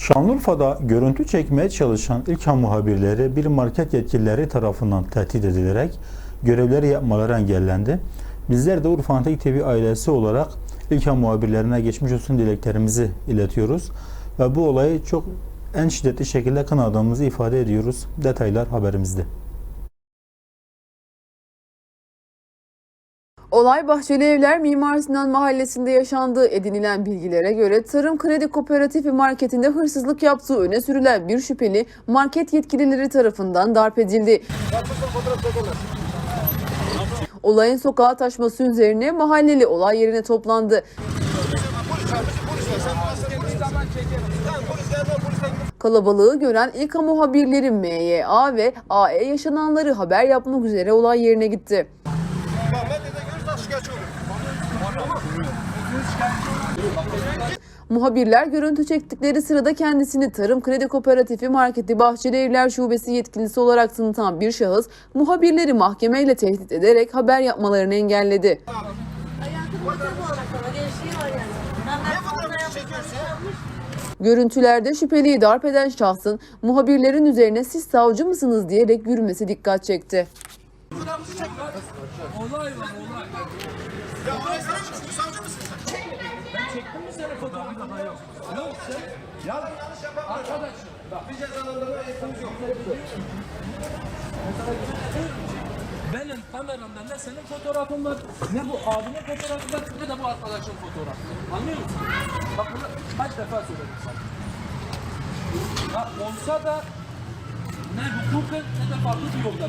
Şanlıurfa'da görüntü çekmeye çalışan İlkan muhabirleri bir market yetkilileri tarafından tehdit edilerek görevleri yapmaları engellendi. Bizler de Urfa Antek TV ailesi olarak İlkan muhabirlerine geçmiş olsun dileklerimizi iletiyoruz. Ve bu olayı çok en şiddetli şekilde kınadığımızı ifade ediyoruz. Detaylar haberimizde. Olay Bahçeli Evler Mimar Sinan Mahallesi'nde yaşandığı edinilen bilgilere göre Tarım Kredi Kooperatifi marketinde hırsızlık yaptığı öne sürülen bir şüpheli market yetkilileri tarafından darp edildi. Olayın sokağa taşması üzerine mahalleli olay yerine toplandı. Kalabalığı gören ilk muhabirleri MYA ve AE yaşananları haber yapmak üzere olay yerine gitti. Muhabirler görüntü çektikleri sırada kendisini Tarım Kredi Kooperatifi Marketi Bahçeli Evler Şubesi yetkilisi olarak tanıtan bir şahıs muhabirleri mahkemeyle tehdit ederek haber yapmalarını engelledi. Görüntülerde şüpheliyi darp eden şahsın muhabirlerin üzerine siz savcı mısınız diyerek yürümesi dikkat çekti. Olay var olay. Ben çektim mi senin fotoğrafını? Yok. Yok sen. Ya arkadaş. Bak bir cezalandırma eğitimimiz yok. Benim kameramda ne senin fotoğrafın var, ne bu abinin fotoğrafı var, ne de bu arkadaşın fotoğrafı. Anlıyor musun? Bak bunu kaç defa söyledim sana. Ya olsa da ne hukuken ne de farklı bir yolda.